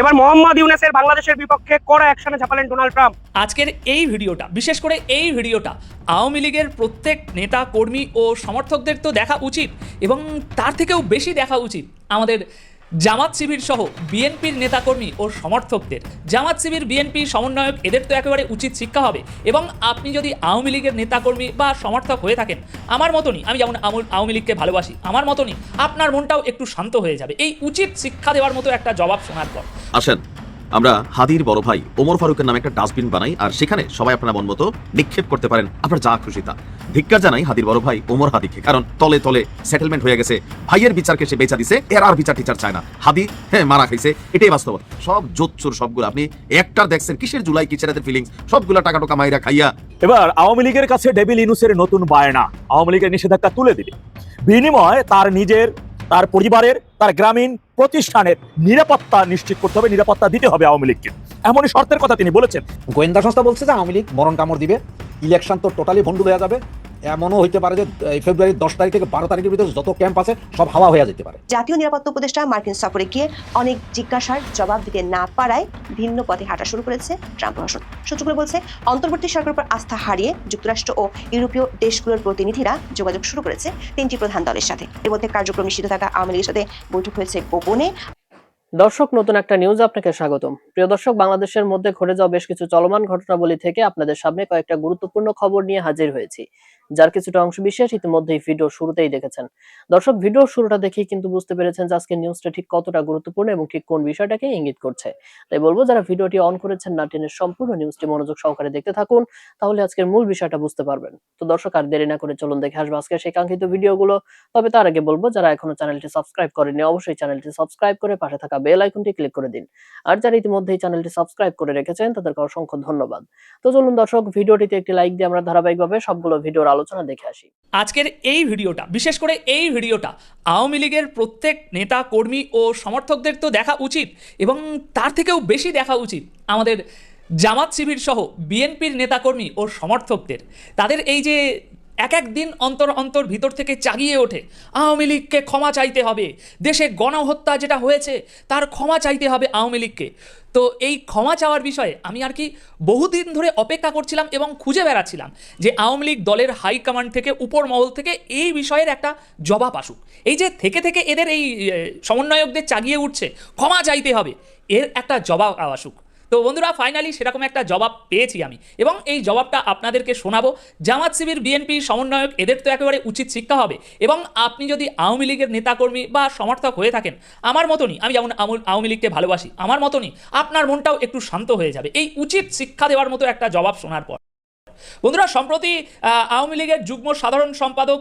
এবার মোহাম্মদ ইউনেসের বাংলাদেশের বিপক্ষে কড়া অ্যাকশনে ঝাঁপালেন ডোনাল্ড ট্রাম্প। আজকের এই ভিডিওটা, বিশেষ করে এই ভিডিওটা, আওয়ামী লীগের প্রত্যেক নেতা, কর্মী ও সমর্থকদের তো দেখা উচিত এবং তার থেকেও বেশি দেখা উচিত আমাদের জামাত শিবির সহ বিএনপির নেতাকর্মী ও সমর্থকদের। জামাত শিবির, বিএনপি সমন্বয়ক, এদের তো একেবারে উচিত শিক্ষা হবে। এবং আপনি যদি আওয়ামী লীগের নেতাকর্মী বা সমর্থক হয়ে থাকেন, আমার মতনই, আমি যেমন আওয়ামী লীগকে ভালোবাসি, আমার মতনই আপনার মনটাও একটু শান্ত হয়ে যাবে। এই উচিত শিক্ষা দেওয়ার মতো একটা জবাব শোনার পর। আসেন। আমরা হাদির বড় ভাই ওমর ফারুকের নামে একটা ডাস্টবিন বানাই, আর সেখানে সবাই আপনারা মন মতো নিক্ষেপ করতে পারেন। আপনার যা খুশি তা। ধিক্কার জানাই হাদির বড় ভাই ওমর হাদিকে, কারণ তলে তলে সেটেলমেন্ট হয়ে গেছে। ভাইয়ের বিচারকে সে বেচা দিছে, এর আর বিচার টিচার চায় না। হাদি হ্যাঁ মারা খাইছে, এটাই বাস্তব। সব জোচ্চুর সবগুলো, আপনি একটার দেখছেন, কিসের জুলাই, কিসের এদের ফিলিংস সবগুলো টাকা টোকা মাইরা খাইয়া। এবার আওয়ামী লীগের কাছে ডেভিল ইনুসের নতুন বায়না। আওয়ামী লীগের নিষেধাজ্ঞা তুলে দিলে বিনিময়ে তার নিজের তার পরিবারের, তার গ্রামীণ প্রতিষ্ঠানের নিরাপত্তা নিশ্চিত করতে হবে, নিরাপত্তা দিতে হবে আওয়ামী লীগকে। এমনই শর্তের কথা তিনি বলেছেন। গোয়েন্দা সংস্থা বলছে যে আওয়ামী লীগ মরণ কামড় দিবে ইলেকশন তো টোটালি ভন্ডুল দেওয়া যাবে। এমনও হইতে পারে যে এই ফেব্রুয়ারির দশ তারিখ থেকে বারো তারিখের ভিতরে যত ক্যাম্প আছে সব হাওয়া হয়ে যেতে পারে। জাতীয় নিরাপত্তা উপদেষ্টা মার্কিন সফরে গিয়ে অনেক জিজ্ঞাসার জবাব দিতে না পারায় ভিন্ন পথে হাঁটা শুরু করেছে ট্রাম্প প্রশাসন সূত্রগুলো বলছে অন্তর্বর্তী সরকারের উপর আস্থা হারিয়ে যুক্তরাষ্ট্র ও ইউরোপীয় দেশগুলোর প্রতিনিধিরা যোগাযোগ শুরু করেছে তিনটি প্রধান দলের সাথে। এর মধ্যে কার্যক্রম নিষিদ্ধ থাকা আওয়ামী লীগের সাথে বৈঠক হয়েছে গোপনে। দর্শক নতুন একটা নিউজ আপনাকে স্বাগতম। প্রিয় দর্শক বাংলাদেশের মধ্যে ঘটে যাওয়া বেশ কিছু চলমান ঘটনাবলী থেকে আপনাদের সামনে কয়েকটা গুরুত্বপূর্ণ খবর নিয়ে হাজির হয়েছি। যার কিছুটা অংশ বিশেষ ইতিমধ্যেই ভিডিও শুরুতেই দেখেছেন। দর্শক ভিডিওর শুরুটা দেখেই কিন্তু বুঝতে পেরেছেন যে আজকে নিউজটা ঠিক কতটা গুরুত্বপূর্ণ এবং ঠিক কোন বিষয়টাকে ইঙ্গিত করছে। তাই বলব, যারা ভিডিওটি অন করেছেন না টেনের সম্পূর্ণ নিউজটি মনোযোগ সহকারে দেখতে থাকুন, তাহলে আজকের মূল বিষয়টা বুঝতে পারবেন। তো দর্শক, আর দেরি না করে চলুন দেখে আসব আজকে সেই কাঙ্ক্ষিত ভিডিওগুলো। তবে তার আগে বলব, যারা এখনও চ্যানেলটি সাবস্ক্রাইব করেনি অবশ্যই চ্যানেলটি সাবস্ক্রাইব করে পাশে থাকা বেল আইকনটি ক্লিক করে দিন। আর যারা ইতিমধ্যেই চ্যানেলটি সাবস্ক্রাইব করে রেখেছেন, তাদেরকে অসংখ্য ধন্যবাদ। তো চলুন দর্শক, ভিডিওটিতে একটি লাইক দিয়ে আমরা ধারাবাহিকভাবে সবগুলো ভিডিওর আলোচনা দেখে আসি। আজকের এই ভিডিওটা, বিশেষ করে এই ভিডিওটা আওয়ামী লীগের প্রত্যেক নেতা, কর্মী ও সমর্থকদের তো দেখা উচিত এবং তার থেকেও বেশি দেখা উচিত আমাদের জামাত শিবির সহ বিএনপির নেতাকর্মী ও সমর্থকদের। তাদের এই যে এক এক দিন অন্তর অন্তর ভিতর থেকে চাগিয়ে ওঠে, আওয়ামী লীগকে ক্ষমা চাইতে হবে, দেশে গণহত্যা যেটা হয়েছে তার ক্ষমা চাইতে হবে আওয়ামী লীগকে। তো এই ক্ষমা চাওয়ার বিষয়ে আমি আর কি বহুদিন ধরে অপেক্ষা করছিলাম এবং খুঁজে বেড়াচ্ছিলাম যে আওয়ামী লীগ দলের হাইকমান্ড থেকে উপর মহল থেকে এই বিষয়ের একটা জবাব আসুক। এই যে থেকে থেকে এদের এই সমন্বয়কদের চাগিয়ে উঠছে, ক্ষমা চাইতে হবে, এর একটা জবাব আসুক। তো বন্ধুরা ফাইনালি সেরকম একটা জবাব পেয়েছি আমি। এবং এই জবাবটা আপনাদেরকে শোনাবো। জামাত শিবির বিএনপি সমন্বয়ক, এদের তো একেবারে উচিত শিক্ষা হবে। এবং আপনি যদি আওয়ামী লীগের নেতাকর্মী বা সমর্থক হয়ে থাকেন, আমার মতনই, আমি যেমন আওয়ামী লীগকে ভালোবাসি, আমার মতনই আপনার মনটাও একটু শান্ত হয়ে যাবে। এই উচিত শিক্ষা দেওয়ার মতো একটা জবাব শোনার পর। বন্ধুরা, সম্প্রতি আওয়ামী লীগের যুগ্ম সাধারণ সম্পাদক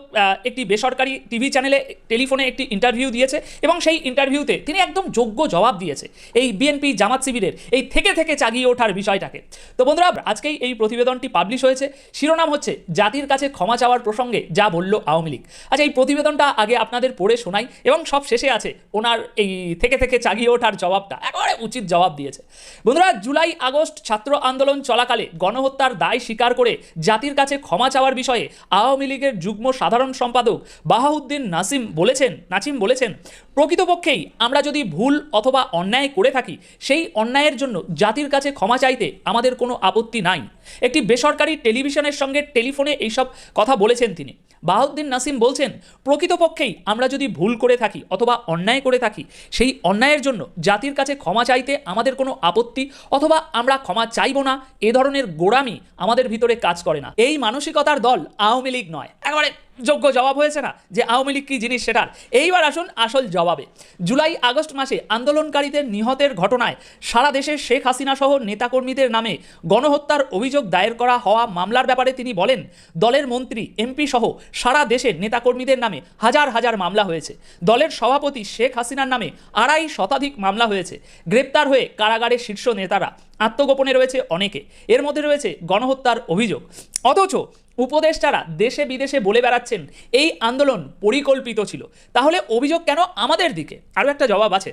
একটি বেসরকারি টিভি চ্যানেলে টেলিফোনে একটি ইন্টারভিউ দিয়েছে এবং সেই ইন্টারভিউতে তিনি একদম যোগ্য জবাব দিয়েছে এই বিএনপি জামাত শিবিরের এই থেকে থেকে চাগিয়ে ওঠার বিষয়টাকে। তো বন্ধুরা, আজকেই এই প্রতিবেদনটি পাবলিশ হয়েছে। শিরোনাম হচ্ছে, জাতির কাছে ক্ষমা চাওয়ার প্রসঙ্গে যা বলল আওয়ামী লীগ। আচ্ছা এই প্রতিবেদনটা আগে আপনাদের পড়ে শোনাই এবং সব শেষে আছে ওনার এই থেকে থেকে চাগিয়ে ওঠার জবাবটা। একেবারে উচিত জবাব দিয়েছে। বন্ধুরা, জুলাই আগস্ট ছাত্র আন্দোলন চলাকালে গণহত্যার দায় স্বীকার করে জাতির কাছে ক্ষমা চাওয়ার বিষয়ে আওয়ামী লীগের যুগ্ম সাধারণ সম্পাদক বাহাউদ্দিন নাসিম বলেছেন নাসিম বলেছেন প্রকৃতপক্ষেই আমরা যদি ভুল অথবা অন্যায় করে থাকি, সেই অন্যায়ের জন্য জাতির কাছে ক্ষমা চাইতে আমাদের কোনো আপত্তি নাই। একটি বেসরকারি টেলিভিশনের সঙ্গে টেলিফোনে এইসব কথা বলেছেন তিনি। বাহাউদ্দিন নাসিম বলছেন, প্রকৃতপক্ষেই আমরা যদি ভুল করে থাকি অথবা অন্যায় করে থাকি, সেই অন্যায়ের জন্য জাতির কাছে ক্ষমা চাইতে আমাদের কোনো আপত্তি অথবা আমরা ক্ষমা চাইব না, এ ধরনের গোড়ামি আমাদের ভিতরে কাজ করে না। এই মানসিকতার দল আওয়ামী লীগ নয়। একেবারে যোগ্য জবাব হয়েছে না যে আওয়ামী লীগ কী জিনিস সেটার। এইবার আসুন আসল জবাবে। জুলাই আগস্ট মাসে আন্দোলনকারীদের নিহতের ঘটনায় সারা দেশে শেখ হাসিনা সহ নেতাকর্মীদের নামে গণহত্যার অভিযোগ দায়ের করা হওয়া মামলার ব্যাপারে তিনি বলেন, দলের মন্ত্রী, এমপি সহ সারা দেশের নেতাকর্মীদের নামে হাজার হাজার মামলা হয়েছে। দলের সভাপতি শেখ হাসিনার নামে আড়াই শতাধিক মামলা হয়েছে। গ্রেপ্তার হয়ে কারাগারের শীর্ষ নেতারা আত্মগোপনে রয়েছে অনেকে। এর মধ্যে রয়েছে গণহত্যার অভিযোগ। অথচ উপদেষ্টারা দেশে বিদেশে বলে বেড়াচ্ছেন, এই আন্দোলন পরিকল্পিত ছিল। তাহলে অভিযোগ কেন আমাদের দিকে? আরও একটা জবাব আছে।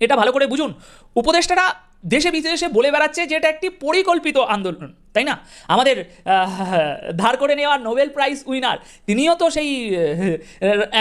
এটা ভালো করে বুঝুন। উপদেষ্টারা দেশে বিদেশে বলে বেড়াচ্ছে যে এটা একটি পরিকল্পিত আন্দোলন, তাই না? আমাদের ধার করে নেওয়া নোবেল প্রাইজ উইনার, তিনিও তো সেই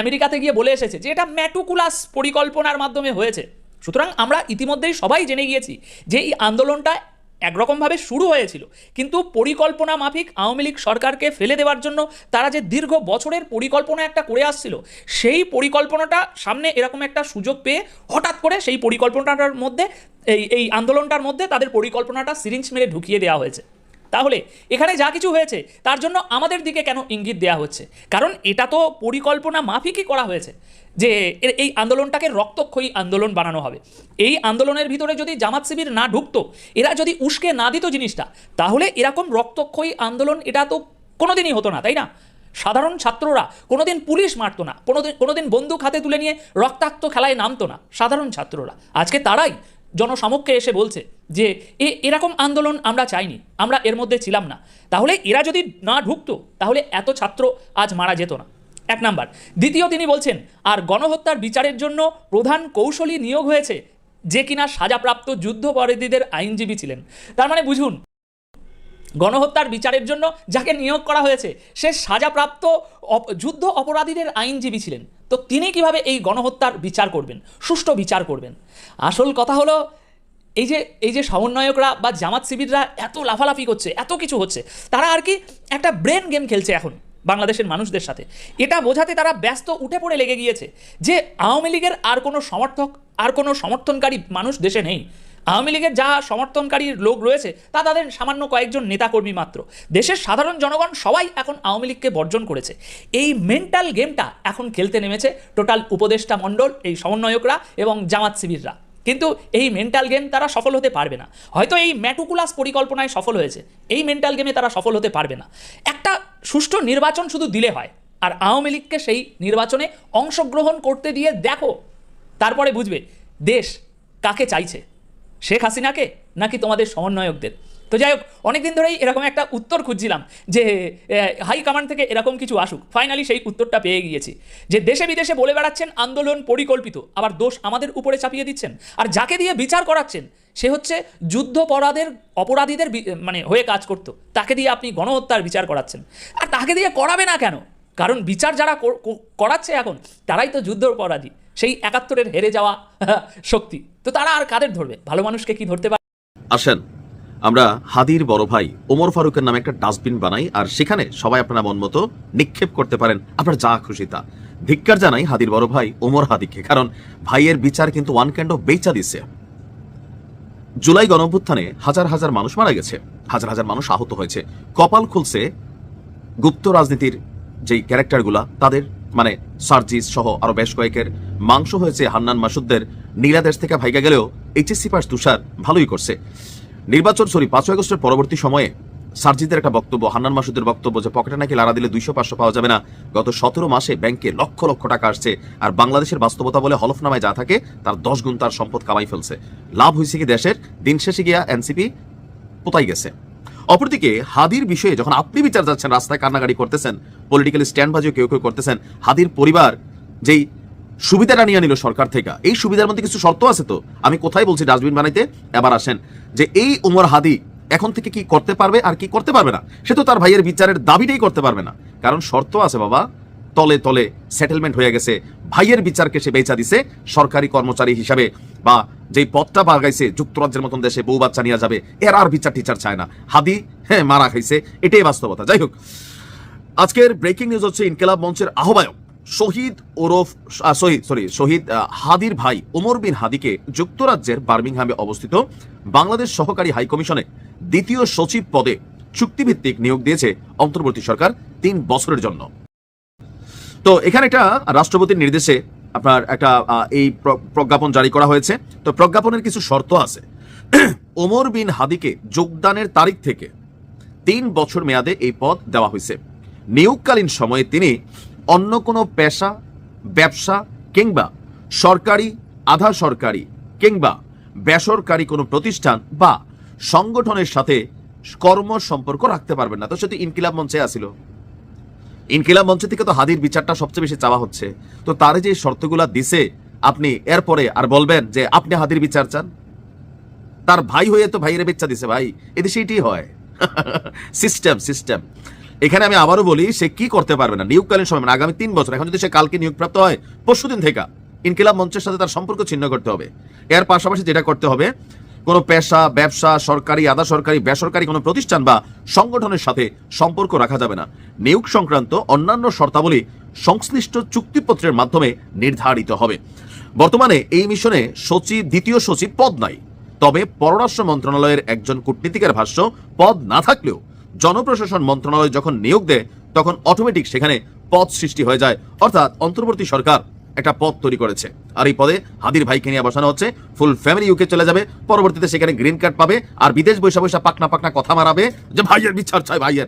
আমেরিকাতে গিয়ে বলে এসেছে যে এটা ম্যাটুকুলাস পরিকল্পনার মাধ্যমে হয়েছে। সুতরাং আমরা ইতিমধ্যেই সবাই জেনে গিয়েছি যে এই আন্দোলনটা একরকমভাবে শুরু হয়েছিল। কিন্তু পরিকল্পনা মাফিক আওয়ামী লীগ সরকারকে ফেলে দেওয়ার জন্য তারা যে দীর্ঘ বছরের পরিকল্পনা একটা করে আসছিল, সেই পরিকল্পনাটা সামনে এরকম একটা সুযোগ পেয়ে হঠাৎ করে সেই পরিকল্পনাটার মধ্যে, এই এই আন্দোলনটার মধ্যে তাদের পরিকল্পনাটা সিরিঞ্জ মেরে ঢুকিয়ে দেওয়া হয়েছে। তাহলে এখানে যা কিছু হয়েছে, তার জন্য আমাদের দিকে কেন ইঙ্গিত দেওয়া হচ্ছে? কারণ এটা তো পরিকল্পনা মাফিকই করা হয়েছে যে এই আন্দোলনটাকে রক্তক্ষয়ী আন্দোলন বানানো হবে। এই আন্দোলনের ভিতরে যদি জামাত শিবির না ঢুকতো, এরা যদি উস্কে না দিত জিনিসটা, তাহলে এরকম রক্তক্ষয়ী আন্দোলন এটা তো কোনোদিনই হতো না, তাই না? সাধারণ ছাত্ররা কোনোদিন পুলিশ মারতো না, কোনোদিন কোনোদিন বন্দুক হাতে তুলে নিয়ে রক্তাক্ত খেলায় নামতো না, সাধারণ ছাত্ররা। আজকে তারাই জনসমক্ষে এসে বলছে যে, এ, এরকম আন্দোলন আমরা চাইনি, আমরা এর মধ্যে ছিলাম না। তাহলে এরা যদি না ঢুকতো, তাহলে এত ছাত্র আজ মারা যেত না। এক নাম্বার। দ্বিতীয় তিনি বলছেন, আর গণহত্যার বিচারের জন্য প্রধান কৌশলী নিয়োগ হয়েছে, যে কিনা সাজাপ্রাপ্ত যুদ্ধপরাধীদের আইনজীবী ছিলেন। তার মানে বুঝুন, গণহত্যার বিচারের জন্য যাকে নিয়োগ করা হয়েছে, সে সাজাপ্রাপ্ত যুদ্ধ অপরাধীদের আইনজীবী ছিলেন। তো তিনি কীভাবে এই গণহত্যার বিচার করবেন? সুষ্ঠু বিচার করবেন? আসল কথা হলো, এই যে এই যে সমন্বয়করা বা জামাত শিবিররা এত লাফালাফি করছে, এত কিছু হচ্ছে, তারা আর কি একটা ব্রেন গেম খেলছে এখন বাংলাদেশের মানুষদের সাথে। এটা বোঝাতে তারা ব্যস্ত উঠে পড়ে লেগে গিয়েছে যে আওয়ামী লীগের আর কোনো সমর্থক, আর কোনো সমর্থনকারী মানুষ দেশে নেই। আওয়ামী লীগের যা সমর্থনকারী লোক রয়েছে, তা তাদের সামান্য কয়েকজন নেতাকর্মী মাত্র। দেশের সাধারণ জনগণ সবাই এখন আওয়ামী লীগকে বর্জন করেছে। এই মেন্টাল গেমটা এখন খেলতে নেমেছে টোটাল উপদেষ্টা মণ্ডল, এই সমন্বয়করা এবং জামাত শিবিররা। কিন্তু এই মেন্টাল গেম তারা সফল হতে পারবে না। হয়তো এই ম্যাটুকুলাস পরিকল্পনায় সফল হয়েছে। এই মেন্টাল গেমে তারা সফল হতে পারবে না। একটা সুষ্ঠু নির্বাচন শুধু দিলে হয়। আর আওয়ামী লীগকে সেই নির্বাচনে অংশগ্রহণ করতে দিয়ে দেখো, তারপরে বুঝবে দেশ কাকে চাইছে। শেখ হাসিনাকে নাকি তোমাদের সমন্বয়কদের? তো যাই হোক, অনেকদিন ধরেই এরকম একটা উত্তর খুঁজছিলাম যে হাই কমান্ড থেকে এরকম কিছু আসুক। ফাইনালি সেই উত্তরটা পেয়ে গিয়েছি যে, দেশে বিদেশে বলে বেড়াচ্ছেন আন্দোলন পরিকল্পিত, আবার দোষ আমাদের উপরে চাপিয়ে দিচ্ছেন। আর যাকে দিয়ে বিচার করাচ্ছেন, সে হচ্ছে যুদ্ধপরাধের অপরাধীদের মানে হয়ে কাজ করতো। তাকে দিয়ে আপনি গণহত্যার বিচার করাচ্ছেন। আর তাকে দিয়ে করাবে না কেন? কারণ বিচার যারা কর- কর- করাচ্ছে এখন, তারাই তো যুদ্ধ অপরাধী সেই একাত্তরের হেরে যাওয়া শক্তি। তো তারা আর কাদের ধরবে? ভালো মানুষকে কি ধরতে পারে? আসেন, আমরা হাদির বড় ভাই ওমর ফারুকের নামে একটা ডাস্টবিন বানাই, আর সেখানে সবাই আপনারা মন মতো নিক্ষেপ করতে পারেন। আপনার যা খুশি তা। ধিক্কার জানাই হাদির বড় ভাই ওমর হাদিকে কারণ ভাইয়ের বিচার কিন্তু ওয়ান ক্যান্ড বেচা দিচ্ছে জুলাই গণঅভ্যুত্থানে হাজার হাজার মানুষ মারা গেছে, হাজার হাজার মানুষ আহত হয়েছে। কপাল খুলছে গুপ্ত রাজনীতির যেই ক্যারেক্টারগুলা, তাদের মানে সার্জিস সহ আরও বেশ কয়েকের মাংস হয়েছে হান্নান মাসুদদের। নীলাদেশ থেকে ভাইগা গেলেও এইচএসসি পাস তুষার ভালোই করছে। নির্বাচন সরি পাঁচই আগস্টের পরবর্তী সময়ে সার্জিদের একটা বক্তব্য, হান্নান মাসুদের বক্তব্য যে পকেটে নাকি লাড়া দিলে দুইশো, পাঁচশো পাওয়া যাবে না। গত সতেরো মাসে ব্যাংকে লক্ষ লক্ষ টাকা আসছে আর বাংলাদেশের বাস্তবতা বলে হলফনামায় যা থাকে, তার দশ গুণ তার সম্পদ কামাই ফেলছে। লাভ হয়েছে কি দেশের? দিন শেষে গিয়া এনসিপি পোতাই গেছে? অপরদিকে, হাদির বিষয়ে যখন আপনি বিচার যাচ্ছেন রাস্তায় কান্নাকাটি করতেছেন পলিটিক্যাল স্ট্যান্ড বাজিও কেউ কেউ করতেছেন, হাদির পরিবার যেই সুবিধাটা নিয়ে নিল সরকার থেকে, এই সুবিধার মধ্যে কিছু শর্ত আছে তো? আমি কোথায় বলছি ডাস্টবিন বানাইতে? এবার আসেন, যে এই উমর হাদি এখন থেকে কি করতে পারবে আর কি করতে পারবে না? সে তো তার ভাইয়ের বিচারের দাবিটাই করতে পারবে না। কারণ শর্ত আছে বাবা, তলে তলে সেটেলমেন্ট হয়ে গেছে, ভাইয়ের বিচারকে সে বেচা দিছে সরকারি কর্মচারী হিসাবে বা যেই পদটা বাগাইছে যুক্তরাজ্যের মতন দেশে বউ বাচ্চা নিয়ে যাবে, এর আর বিচার টিচার চায় না। হাদি হ্যাঁ মারা খাইছে, এটাই বাস্তবতা। যাই হোক, আজকের ব্রেকিং নিউজ হচ্ছে ইনকেলাব মঞ্চের আহ্বায়ক শহীদ ওরফ শহীদ সরি শহীদ হাদির ভাই ওমর বিন হাদিকে যুক্তরাজ্যের বার্মিংহামে অবস্থিত বাংলাদেশ সহকারী হাই কমিশনে দ্বিতীয় সচিব পদে চুক্তিভিত্তিক নিয়োগ দিয়েছে অন্তর্বর্তী সরকার তিন বছরের জন্য। তো এখানে একটা রাষ্ট্রপতির নির্দেশে আপনার একটা এই প্রজ্ঞাপন জারি করা হয়েছে। তো প্রজ্ঞাপনের কিছু শর্ত আছে। ওমর বিন হাদিকে যোগদানের তারিখ থেকে তিন বছর মেয়াদে এই পদ দেওয়া হয়েছে। নিয়োগকালীন সময়ে তিনি অন্য কোনো পেশা, ব্যবসা কিংবা সরকারি, আধা সরকারি কিংবা বেসরকারি কোনো প্রতিষ্ঠান বা সংগঠনের সাথে কর্ম সম্পর্ক রাখতে পারবেন না। তো সে তো ইনকিলাব মঞ্চে আসিল। ইনকিলাব মঞ্চ থেকে তো হাদির বিচারটা সবচেয়ে বেশি চাওয়া হচ্ছে। তো তার যে শর্তগুলা দিছে, আপনি এরপরে আর বলবেন যে আপনি হাদির বিচার চান? তার ভাই হয়ে তো ভাইয়ের বেচ্চা দিছে ভাই এদেশে এটাই হয়। সিস্টেম সিস্টেম এখানে আমি আবারও বলি, সে কি করতে পারবে না? নিয়োগকালীন সময় মানে আগামী তিন বছর, এখন যদি সে কালকে নিয়োগপ্রাপ্ত হয় পরশু দিন থেকে ইনকিলাব মঞ্চের সাথে তার সম্পর্ক ছিন্ন করতে হবে। এর পাশাপাশি যেটা করতে হবে কোনো পেশা, ব্যবসা, সরকারি, আধা সরকারি, বেসরকারি কোনো প্রতিষ্ঠান বা সংগঠনের সাথে সম্পর্ক রাখা যাবে না। নিয়োগ সংক্রান্ত অন্যান্য শর্তাবলী সংশ্লিষ্ট চুক্তিপত্রের মাধ্যমে নির্ধারিত হবে। বর্তমানে এই মিশনে সচিব, দ্বিতীয় সচিব পদ নাই। তবে পররাষ্ট্র মন্ত্রণালয়ের একজন কূটনীতিকের ভাষ্য, পদ না থাকলেও জনপ্রশাসন মন্ত্রণালয় যখন নিয়োগ দেয়, তখন অটোমেটিক সেখানে পদ সৃষ্টি হয়ে যায়। অর্থাৎ অন্তর্বর্তী সরকার একটা পদ তৈরি করেছে। আর এই পদে হাদির ভাইকে নিয়ে বসানো হচ্ছে। ফুল ফ্যামিলি ইউকে চলে যাবে। পরবর্তীতে সেখানে গ্রিন কার্ড পাবে। আর বিদেশ বৈশা বৈশা পাকনা পাকনা কথা মারাবে। যে ভাইয়ের বিচার চাই, ভাইয়ের।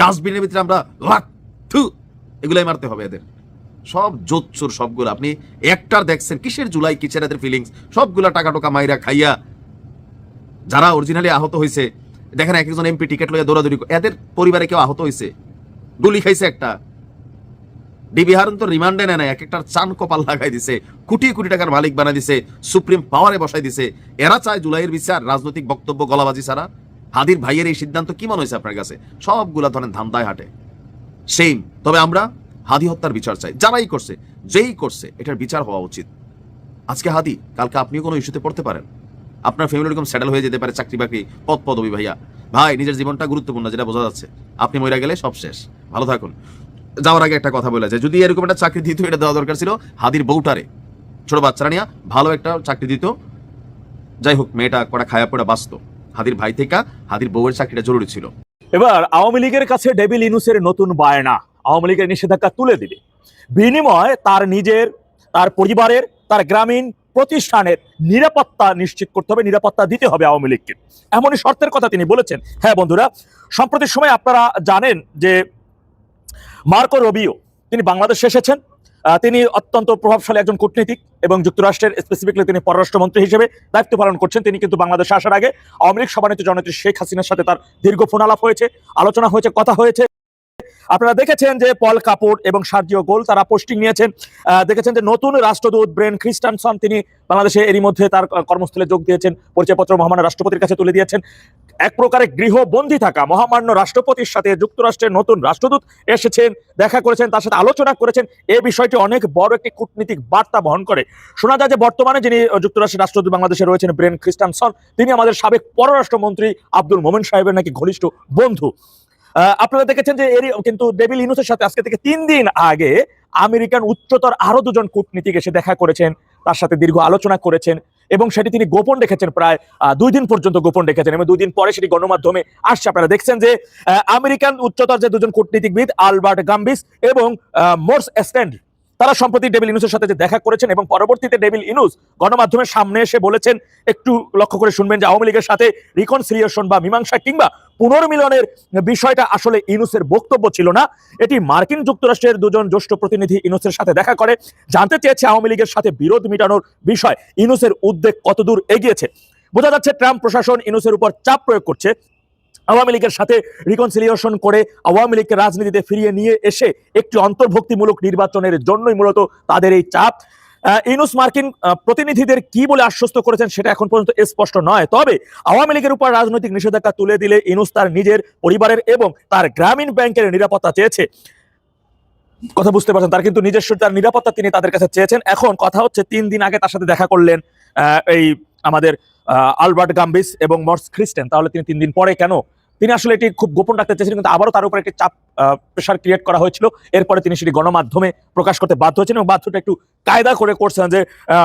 ডাস্টবিনের ভিতরে আমরা এগুলাই মারতে হবে এদের। সব জোচ্চুর সবগুলো। আপনি একটার দেখছেন, কিসের জুলাই, কিসের এদের ফিলিংস সবগুলা টাকা টোকা মাইরা খাইয়া যারা অরিজিনালি আহত হয়েছে দেখেন এক একজন এমপি টিকিট লইয়া দৌড়াদৌড়ি এদের পরিবারে কেউ আহত হয়েছে গুলি খাইছে একটা। ডিবি হারুন তো রিমান্ডে নেয় না এক একটার চান কপাল লাগাই দিছে, কোটি কোটি টাকার মালিক বানাই দিছে, সুপ্রিম পাওয়ারে বসাই দিছে। এরা চায় জুলাইয়ের বিচার, রাজনৈতিক বক্তব্য, গলাবাজি ছাড়া। হাদির ভাইয়ের এই সিদ্ধান্ত কি মনে হয়েছে আপনার কাছে? সবগুলা ধরেন ধান্দায় হাঁটে। সেম তবে আমরা হাদি হত্যার বিচার চাই। যারাই করছে, যেই করছে, এটার বিচার হওয়া উচিত। আজকে হাদি, কালকে আপনিও কোনো ইস্যুতে পড়তে পারেন। আপনার ফ্যামিলি এরকম সেটেল হয়ে যেতে পারে চাকরি বাকরি, পদ পদবি ভাইয়া। ভাই, নিজের জীবনটা গুরুত্বপূর্ণ, যেটা বোঝা যাচ্ছে। আপনি মরে গেলে সব শেষ। ভালো থাকুন। যাওয়ার আগে একটা কথা বলে যায়। যদি এরকম একটা চাকরি দিত, এটা দেওয়া দরকার ছিল হাদির বউটারে। ছোট বাচ্চারা নিয়ে ভালো একটা চাকরি দিত। যাই হোক, মেয়েটা কটা খায়া পড়া বাঁচত। হাদির ভাই থেকে হাদির বউয়ের চাকরিটা জরুরি ছিল। এবার আওয়ামী লীগের কাছে ডেভিল ইনুসের নতুন বায়না। আওয়ামী লীগের নিষেধাজ্ঞা তুলে দিবে। বিনিময়ে তার নিজের, তার পরিবারের, তার গ্রামীণ প্রতিষ্ঠানের নিরাপত্তা নিশ্চিত করতে হবে, নিরাপত্তা দিতে হবে আওয়ামী লীগকে। এমনই শর্তের কথা তিনি বলেছেন। হ্যাঁ বন্ধুরা, সম্প্রতি সময় আপনারা জানেন যে মার্কো রবিও, তিনি বাংলাদেশে এসেছেন। তিনি অত্যন্ত প্রভাবশালী একজন কূটনীতিক এবং যুক্তরাষ্ট্রের স্পেসিফিকলি তিনি পররাষ্ট্রমন্ত্রী হিসেবে দায়িত্ব পালন করছেন। তিনি কিন্তু বাংলাদেশে আসার আগে আওয়ামী লীগ, সভানেত্রী জননেত্রী শেখ হাসিনার সাথে তার দীর্ঘ ফোন আলাপ হয়েছে, আলোচনা হয়েছে, কথা হয়েছে। আপনারা দেখেছেন যে পল কাপুর এবং সার্জিও গোল, তারা পোস্টিং নিয়েছেন। দেখেছেন যে নতুন রাষ্ট্রদূত ব্রেন খ্রিস্টানসন তিনি বাংলাদেশে এরই মধ্যে তার কর্মস্থলে যোগ দিয়েছেন, পরিচয়পত্র মহামান্য রাষ্ট্রপতির কাছে তুলে দিয়েছেন। এক প্রকারে গৃহবন্দী থাকা মহামান্য রাষ্ট্রপতির সাথে যুক্তরাষ্ট্রের নতুন রাষ্ট্রদূত এসেছেন, দেখা করেছেন, তার সাথে আলোচনা করেছেন। এই বিষয়টি অনেক বড় একটি কূটনীতিক বার্তা বহন করে। শোনা যায় যে বর্তমানে যিনি যুক্তরাষ্ট্রের রাষ্ট্রদূত বাংলাদেশে রয়েছেন, ব্রেন খ্রিস্টানসন তিনি আমাদের সাবেক পররাষ্ট্রমন্ত্রী আব্দুল মোমেন সাহেবের নাকি ঘনিষ্ঠ বন্ধু। আপনারা দেখেছেন যে এরই কিন্তু ডেভিল ইনুসের সাথে আজকে থেকে তিন দিন আগে আমেরিকান উচ্চতর আরও দুজন কূটনীতিক এসে দেখা করেছেন, তার সাথে দীর্ঘ আলোচনা করেছেন। এবং সেটি তিনি গোপন রেখেছেন প্রায় দুই দিন পর্যন্ত গোপন রেখেছেন এবং দুই দিন পরে সেটি গণমাধ্যমে আসছে। আপনারা দেখছেন যে আমেরিকান উচ্চতর যে দুজন কূটনীতিকবিদ, আলবার্ট গাম্বিস এবং মোর্স স্ট্যান্ড তারা সম্প্রতি ডেভিল ইনুসের সাথে যে দেখা করেছেন এবং পরবর্তীতে ডেভিল ইনুস গণমাধ্যমের সামনে এসে বলেছেন, একটু লক্ষ্য করে শুনবেন যে আওয়ামী লীগের সাথে রিকনসিলিয়েশন বা মীমাংসা কিংবা পুনর্মিলনের বিষয়টা আসলে ইনুসের বক্তব্য ছিল না। এটি মার্কিন যুক্তরাষ্ট্রের দুজন জ্যেষ্ঠ প্রতিনিধি ইনুসের সাথে দেখা করে। জানতে চেয়েছে আওয়ামী লীগের সাথে বিরোধ মিটানোর বিষয়, ইনুসের উদ্বেগ কতদূর এগিয়েছে। বোঝা যাচ্ছে ট্রাম্প প্রশাসন ইনুসের উপর চাপ প্রয়োগ করছে। আওয়ামী লীগের সাথে রিকনসিলিয়েশন করে আওয়ামী লীগকে রাজনীতিতে ফিরিয়ে নিয়ে এসে একটি অন্তর্ভুক্তিমূলক নির্বাচনের জন্যই মূলত তাদের এই চাপ। ইনুস মার্কিন প্রতিনিধিদের কি বলে আশ্বস্ত করেছেন সেটা এখন পর্যন্ত স্পষ্ট নয়। তবে আওয়ামী লীগের উপর রাজনৈতিক নিষেধাজ্ঞা তুলে দিলে ইনুস তার নিজের পরিবারের এবং তার গ্রামীণ ব্যাংকের নিরাপত্তা চেয়েছে। কথা বুঝতে পারছেন, তার কিন্তু নিজস্ব তার নিরাপত্তা তিনি তাদের কাছে চেয়েছেন। এখন কথা হচ্ছে, তিন দিন আগে তার সাথে দেখা করলেন এই আমাদের আলবার্ট গাম্বিস এবং মর্স খ্রিস্টেন তাহলে তিনি তিন দিন পরে কেন তিনি আসলে এটি খুব গোপন রাখতে চেয়েছিলেন, কিন্তু আবারও তার উপর একটি চাপ প্রেশার ক্রিয়েট করা হয়েছিল। এরপরে তিনি সেটি গণমাধ্যমে প্রকাশ করতে বাধ্য হয়েছেন এবং বাধ্যটা একটু কায়দা করে করছেন যে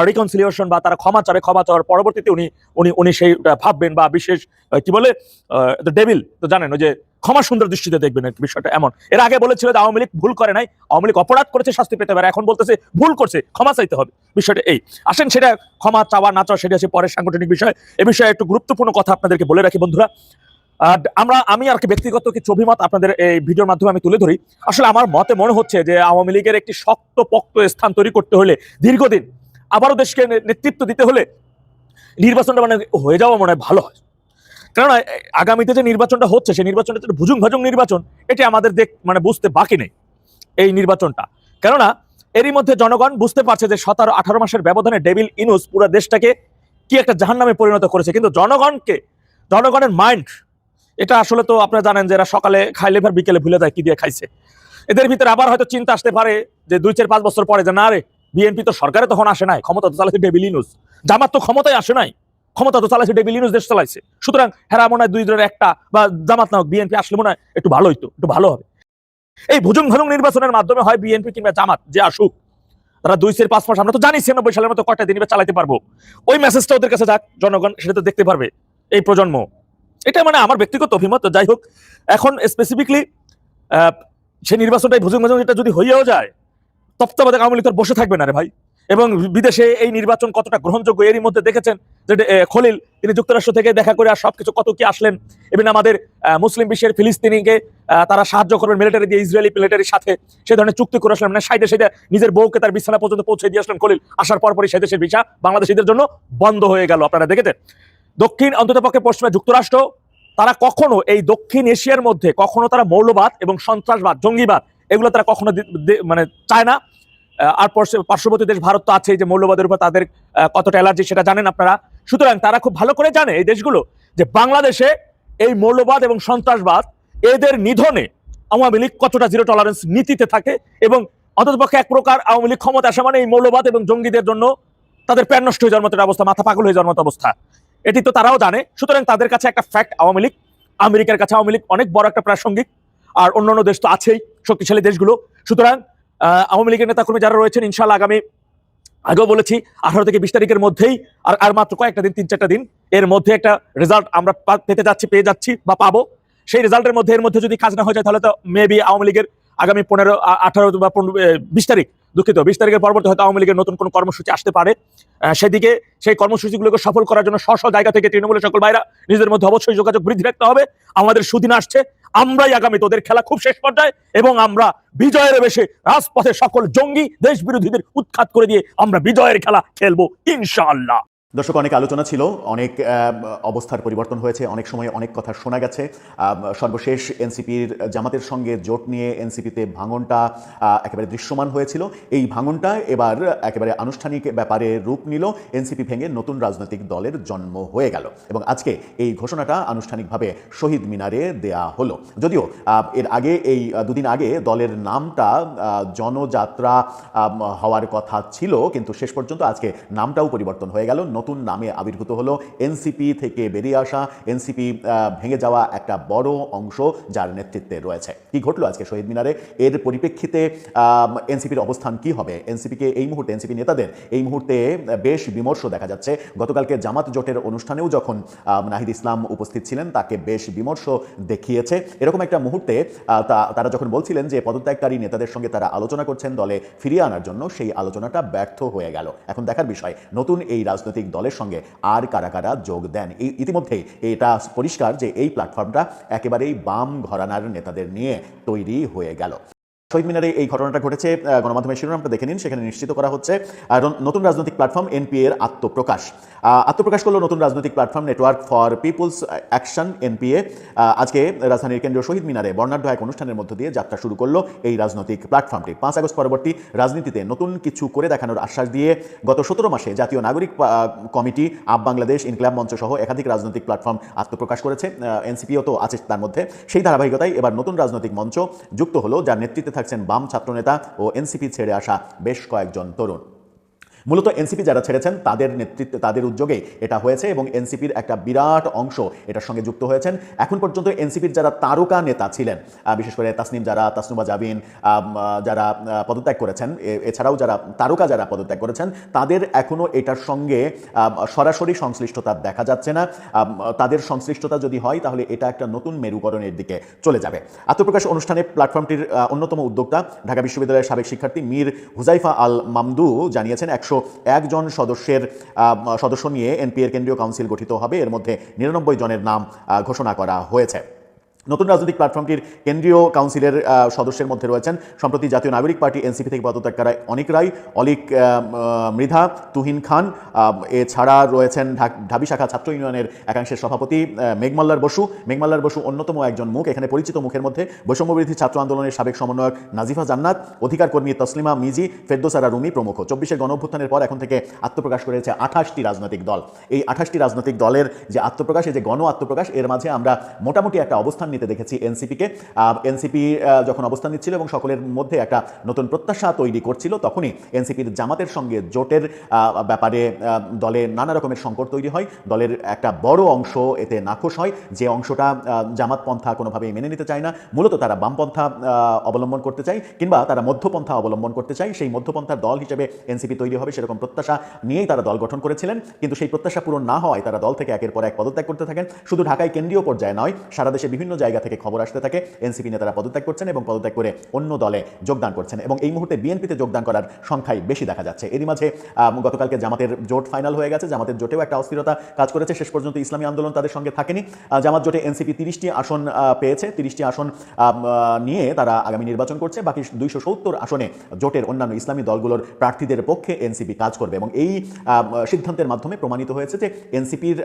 রিকনসিলিয়েশন বা তারা ক্ষমা চাবে, ক্ষমা চাওয়ার পরবর্তীতে উনি উনি উনি সেই ভাববেন বা বিশেষ কি বলে ডেভিল তো জানেন যে ক্ষমা সুন্দর দৃষ্টিতে দেখবেন আর বিষয়টা এমন। এর আগে বলেছিল যে আওয়ামী লীগ ভুল করে নাই, আওয়ামী লীগ অপরাধ করেছে, শাস্তি পেতে পারে, এখন বলতেছে ভুল করছে, ক্ষমা চাইতে হবে। বিষয়টা এই। আসেন সেটা ক্ষমা চাওয়া, না চাওয়া, সেটা হচ্ছে পরের সাংগঠনিক বিষয়। এ বিষয়ে একটু গুরুত্বপূর্ণ কথা আপনাদেরকে বলে রাখি বন্ধুরা। আমরা, আমি আর কি ব্যক্তিগত কিছু অভিমত আপনাদের এই ভিডিওর মাধ্যমে আমি তুলে ধরি। আসলে আমার মতে মনে হচ্ছে যে আওয়ামী লীগের একটি শক্ত পক্ত স্থান তৈরি করতে হলে দীর্ঘদিন আবারও দেশকে নেতৃত্ব দিতে হলে নির্বাচনটা মানে হয়ে যাওয়া মনে হয় ভালো হয়। কেননা আগামীতে যে নির্বাচনটা হচ্ছে, সেই নির্বাচনটা যে ভুজুং ভাজুং নির্বাচন, এটি আমাদের দেখ মানে বুঝতে বাকি নেই এই নির্বাচনটা। কেননা, এরই মধ্যে জনগণ বুঝতে পারছে যে সতেরো, আঠারো মাসের ব্যবধানে ডেভিল ইনুস পুরো দেশটাকে কি একটা জাহান্নামে পরিণত করেছে। কিন্তু জনগণকে, জনগণের মাইন্ড এটা আসলে তো আপনারা জানেন যে এরা সকালে খাইলে ফের বিকেলে ভুলে যায় কি দিয়ে খাইছে। এদের ভিতরে আবার হয়তো চিন্তা আসতে পারে যে দুই চার পাঁচ বছর পরে যে না রে, বিএনপি তো সরকারে তখন আসে নাই, ক্ষমতা তো চালাইছে ডেভিল ইনুস জামাত তো ক্ষমতায় আসে নাই, ক্ষমতা তো চালাইছে ডেভিল ইনুস দেশ চালাইছে। সুতরাং হেরা মনে হয় দুই দলের একটা বা জামাত না হোক, বিএনপি আসলে মনে হয় একটু ভালো হইতো, একটু ভালো হবে। এই ভুজুং ভাজুং নির্বাচনের মাধ্যমে হয় বিএনপি কিংবা জামাত, যে আসুক, তারা দুই সের পাঁচ মাস, আমরা তো জানি ছিয়ানব্বই সালের মতো কয়টা দিন চালাতে পারব। ওই মেসেজটা ওদের কাছে যাক, জনগণ সেটা তো দেখতে পারবে। এই প্রজন্ম এটা মানে আমার ব্যক্তিগত অভিমত যাই হোক, এখন স্পেসিফিকলি সেই নির্বাচনটাই ভুজুং ভাজুং, এটা যদি হইয়াও যায়, তত্ত্বাবধায়ক আওয়ামী লীগ বসে থাকবে না রে ভাই। এবং বিদেশে এই নির্বাচন কতটা গ্রহণযোগ্য এরই মধ্যে দেখেছেন যে খলিল, তিনি যুক্তরাষ্ট্র থেকে দেখা করে আর সবকিছু কত কি আসলেন এবং আমাদের মুসলিম বিশ্বের ফিলিস্তিনিকে তারা সাহায্য করবেন মিলিটারি দিয়ে ইসরায়েলি মিলিটারির সাথে, সে ধরনের চুক্তি করে আসলেন মানে সাইডে সাইডে নিজের বউকে তার বিছানা পর্যন্ত পৌঁছে দিয়ে আসলেন খলিল। আসার পর পরই সেই দেশের ভিসা বাংলাদেশিদের জন্য বন্ধ হয়ে গেল, আপনারা দেখেছেন? দক্ষিণ অন্ততপক্ষে পশ্চিমে যুক্তরাষ্ট্র, তারা কখনো এই দক্ষিণ এশিয়ার মধ্যে কখনো তারা মৌলবাদ এবং সন্ত্রাসবাদ, জঙ্গিবাদ, এগুলো তারা কখনো মানে চায় না। আর পার্শ্ববর্তী দেশ ভারত তো আছে যে মৌলবাদের উপর তাদের কতটা অ্যালার্জি সেটা জানেন আপনারা। সুতরাং তারা খুব ভালো করে জানে এই দেশগুলো যে বাংলাদেশে এই মৌলবাদ এবং সন্ত্রাসবাদ এদের নিধনে আওয়ামী লীগ কতটা জিরো টলারেন্স নীতিতে থাকে এবং অন্ততপক্ষে এক প্রকার আওয়ামী লীগ ক্ষমতা আসা মানে এই মৌলবাদ এবং জঙ্গিদের জন্য তাদের প্যান নষ্ট হয়ে যাওয়ার মতো অবস্থা, মাথা পাগল হয়ে যাওয়ার মতো অবস্থা। এটি তো তারাও জানে। সুতরাং তাদের কাছে একটা ফ্যাক্ট আওয়ামী লীগ, আমেরিকার কাছে আওয়ামী লীগ অনেক বড় একটা প্রাসঙ্গিক, আর অন্যান্য দেশ তো আছেই, শক্তিশালী দেশগুলো। সুতরাং আওয়ামী লীগের নেতাকর্মী যারা রয়েছেন ইনশাল্লাহ আগামী, আগেও বলেছি, আঠারো থেকে বিশ তারিখের মধ্যেই, আর আর মাত্র কয়েকটা দিন তিন চারটা দিন, এর মধ্যে একটা রেজাল্ট আমরা পেতে যাচ্ছি, পেয়ে যাচ্ছি বা পাবো। সেই রেজাল্টের মধ্যে, এর মধ্যে যদি কাজ না হয়ে যায়, তাহলে তো মেবি আওয়ামী লীগের আগামী পনেরো আঠারো বা পনেরো বিশ তারিখ দুঃখিত, বিশ তারিখের পরবর্তী হয়তো আওয়ামী লীগের নতুন কোনো কর্মসূচি আসতে পারে। সেদিকে সেই কর্মসূচিগুলোকে সফল করার জন্য স্ব জায়গা থেকে তৃণমূলের সকল ভাইরা নিজেদের মধ্যে অবশ্যই যোগাযোগ বৃদ্ধি রাখতে হবে। আমাদের সুদিন আসছে, আমরাই আগামী, তোদের খেলা খুব শেষ পর্যায়ে, এবং আমরা বিজয়ের বেশে রাজপথে সকল জঙ্গি দেশ বিরোধীদের উৎখাত করে দিয়ে আমরা বিজয়ের খেলা খেলব, ইনশাআল্লাহ। দর্শক, অনেক আলোচনা ছিল, অনেক অবস্থার পরিবর্তন হয়েছে, অনেক সময় অনেক কথা শোনা গেছে। সর্বশেষ এনসিপির জামাতের সঙ্গে জোট নিয়ে এনসিপিতে ভাঙনটা একেবারে দৃশ্যমান হয়েছিল। এই ভাঙনটা এবার একেবারে আনুষ্ঠানিক ব্যাপারে রূপ নিল, এনসিপি ভেঙে নতুন রাজনৈতিক দলের জন্ম হয়ে গেল। এবং আজকে এই ঘোষণাটা আনুষ্ঠানিকভাবে শহীদ মিনারে দেয়া হলো। যদিও এর আগে এই দুদিন আগে দলের নামটা জনযাত্রা হওয়ার কথা ছিল, কিন্তু শেষ পর্যন্ত আজকে নামটাও পরিবর্তন হয়ে গেল। নতুন নামে আবির্ভূত হলো। এনসিপি থেকে বেরিয়ে আসা এনসিপি ভেঙে যাওয়া একটা বড় অংশ যার নেতৃত্বে রয়েছে। কি ঘটলো আজকে শহীদ মিনারে? এর পরিপ্রেক্ষিতে এনসিপির অবস্থান কি হবে? এনসিপিকে এই মুহূর্তে এনসিপি নেতাদের, এই মুহূর্তে বেশ বিমর্ষ দেখা যাচ্ছে। গতকালকে জামাত জোটের অনুষ্ঠানেও যখন নাহিদ ইসলাম উপস্থিত ছিলেন, তাকে বেশ বিমর্ষ দেখিয়েছে। এরকম একটা মুহূর্তে তারা যখন বলছিলেন যে পদত্যাগকারী নেতাদের সঙ্গে তারা আলোচনা করছেন দলে ফিরিয়ে আনার জন্য, সেই আলোচনাটা ব্যর্থ হয়ে গেল। এখন দেখার বিষয়, নতুন এই রাজনৈতিক দলের সঙ্গে আর কারা কারা যোগ দেন। ইতিমধ্যে এটা পরিষ্কার যে এই প্ল্যাটফর্মটা একেবারেই বাম ঘরানার নেতাদের নিয়ে তৈরি হয়ে গেল। শহীদ মিনারে এই ঘটনাটা ঘটেছে গণমাধ্যমের শিরোনামটা দেখে নিন, সেখানে নিশ্চিত করা হচ্ছে নতুন রাজনৈতিক প্ল্যাটফর্ম এনপিএ এর আত্মপ্রকাশ। আত্মপ্রকাশ করল নতুন রাজনৈতিক platform network for people's action NPA. আজকে রাজধানীর কেন্দ্রীয় শহীদ মিনারে বর্ণাঢ্য এক অনুষ্ঠানের মধ্য দিয়ে যাত্রা শুরু করল এই রাজনৈতিক প্ল্যাটফর্মটি। পাঁচ আগস্ট পরবর্তী রাজনীতিতে নতুন কিছু করে দেখানোর আশ্বাস দিয়ে গত সতেরো মাসে জাতীয় নাগরিক কমিটি, আপ বাংলাদেশ, ইনকলাব মঞ্চ সহ একাধিক রাজনৈতিক প্ল্যাটফর্ম আত্মপ্রকাশ করেছে এনসিপিও তো আছে তার মধ্যে। সেই ধারাবাহিকতায় এবার নতুন রাজনৈতিক মঞ্চ যুক্ত হলো, যার নেতৃত্বে থাকছেন বাম ছাত্রনেতা ও এনসিপি ছেড়ে আসা বেশ কয়েকজন তরুণ। মূলত এনসিপি যারা ছেড়েছেন, তাদের নেতৃত্বে, তাদের উদ্যোগে এটা হয়েছে এবং এনসিপির একটা বিরাট অংশ এটার সঙ্গে যুক্ত হয়েছেন। এখন পর্যন্ত এনসিপির যারা তারকা নেতা ছিলেন বিশেষ করে তাসনিম যারা তাসনুবা জাবিন যারা পদত্যাগ করেছেন এছাড়াও যারা তারকা যারা পদত্যাগ করেছেন, তাদের এখনও এটার সঙ্গে সরাসরি সংশ্লিষ্টতা দেখা যাচ্ছে না। তাদের সংশ্লিষ্টতা যদি হয়, তাহলে এটা একটা নতুন মেরুকরণের দিকে চলে যাবে। আত্মপ্রকাশ অনুষ্ঠানে প্ল্যাটফর্মটির অন্যতম উদ্যোক্তা ঢাকা বিশ্ববিদ্যালয়ের সাবেক শিক্ষার্থী মীর হুজাইফা আল মামদু জানিয়েছেন, একশো একজন সদস্যের সদস্য নিয়ে এনপিএর কেন্দ্রীয় কাউন্সিল গঠিত হবে। এর মধ্যে নিরানব্বই জনের নাম ঘোষণা করা হয়েছে। নতুন রাজনৈতিক প্ল্যাটফর্মটির কেন্দ্রীয় কাউন্সিলের সদস্যের মধ্যে রয়েছেন। সম্প্রতি জাতীয় নাগরিক পার্টি এনসিপি থেকে পদত্যাগ করা অনিক রায়, অলিক মৃধা, তুহিন খান এছাড়া রয়েছেন ঢাবি শাখা ছাত্র ইউনিয়নের একাংশের সভাপতি মেঘমাল্লার বসু। মেঘমাল্লার বসু অন্যতম একজন মুখ, এখানে পরিচিত মুখের মধ্যে বৈষম্যবিরোধী ছাত্র আন্দোলনের সাবেক সমন্বয়ক নাজিফা জান্নাত, অধিকার কর্মী তসলিমা মিজি ফেরদোসারা রুমি প্রমুখ। চব্বিশের গণ অভ্যুত্থানের পর এখন থেকে আত্মপ্রকাশ করেছে আঠাশটি রাজনৈতিক দল। এই আঠাশটি রাজনৈতিক দলের যে আত্মপ্রকাশ, এই যে গণ আত্মপ্রকাশ, এর মাঝে আমরা মোটামুটি একটা অবস্থান নিতে দেখেছি এনসিপিকে এনসিপি যখন অবস্থান নিচ্ছিল এবং সকলের মধ্যে একটা নতুন প্রত্যাশা তৈরি করছিল, তখনই এনসিপির জামাতের সঙ্গে জোটের ব্যাপারে দলে নানা রকমের সংকট তৈরি হয়। দলের একটা বড় অংশ এতে নাখোশ হয়। যে অংশটা জামাত পন্থা কোনোভাবেই মেনে নিতে চায় না। মূলত তারা বামপন্থা অবলম্বন করতে চায়, কিংবা তারা মধ্যপন্থা অবলম্বন করতে চায়। সেই মধ্যপন্থার দল হিসেবে এনসিপি তৈরি হবে সেরকম প্রত্যাশা নিয়েই তারা দল গঠন করেছিলেন। কিন্তু সেই প্রত্যাশা পূরণ না হওয়ায় তারা দল থেকে একের পর এক পদত্যাগ করতে থাকেন। শুধু ঢাকায় কেন্দ্রীয় পর্যায়ে নয়, সারা দেশে বিভিন্ন জায়গা থেকে খবর আসতে থাকে। এনসিপি নেতারা পদত্যাগ করছেন এবং পদত্যাগ করে অন্য দলে যোগদান করছেন এবং এই মুহূর্তে বিএনপিতে যোগদান করার সংখ্যাই বেশি দেখা যাচ্ছে। এরই মাঝে গতকালকে জামাতের জোট ফাইনাল হয়ে গেছে। জামাতের জোটেও একটা অস্থিরতা কাজ করেছে। শেষ পর্যন্ত ইসলামী আন্দোলন তাদের সঙ্গে থাকেনি। জামাত জোটে এনসিপি তিরিশটি আসন পেয়েছে। তিরিশটি আসন নিয়ে তারা আগামী নির্বাচন করছে। বাকি দুইশো সত্তর আসনে জোটের অন্যান্য ইসলামী দলগুলোর প্রার্থীদের পক্ষে এনসিপি কাজ করবে এবং এই সিদ্ধান্তের মাধ্যমে প্রমাণিত হয়েছে যে এনসিপির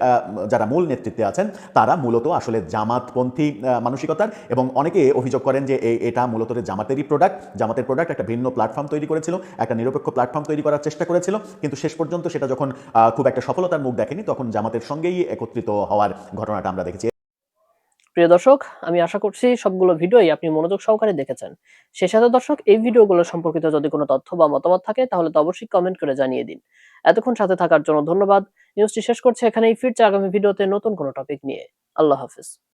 যারা মূল নেতৃত্বে আছেন, তারা মূলত আসলে জামাতপন্থী মানসিকতার এবং অনেকে অভিযোগ করেন যে এটা মূলত জামাতেরই প্রোডাক্ট জামাতের প্রোডাক্ট একটা ভিন্ন প্ল্যাটফর্ম তৈরি করেছিল, একটা নিরপেক্ষ প্ল্যাটফর্ম তৈরি করার চেষ্টা করেছিল, কিন্তু শেষ পর্যন্ত সেটা যখন খুব একটা সফলতার মুখ দেখেনি, তখন জামাতের সঙ্গেই একত্রিত হওয়ার ঘটনাটা আমরা দেখেছি। প্রিয় দর্শক, আমি আশা করছি সবগুলো ভিডিওই আপনি মনোযোগ সহকারে দেখেছেন। সেই সাথে দর্শক, এই ভিডিওগুলো সম্পর্কিত যদি কোনো তথ্য বা মতামত থাকে, তাহলে তো অবশ্যই কমেন্ট করে জানিয়ে দিন। এতক্ষণ সাথে থাকার জন্য ধন্যবাদ। নিউজটি শেষ করছে এখানেই, ফিরছে আগামী ভিডিওতে নতুন কোনো টপিক নিয়ে। আল্লাহ হাফিজ।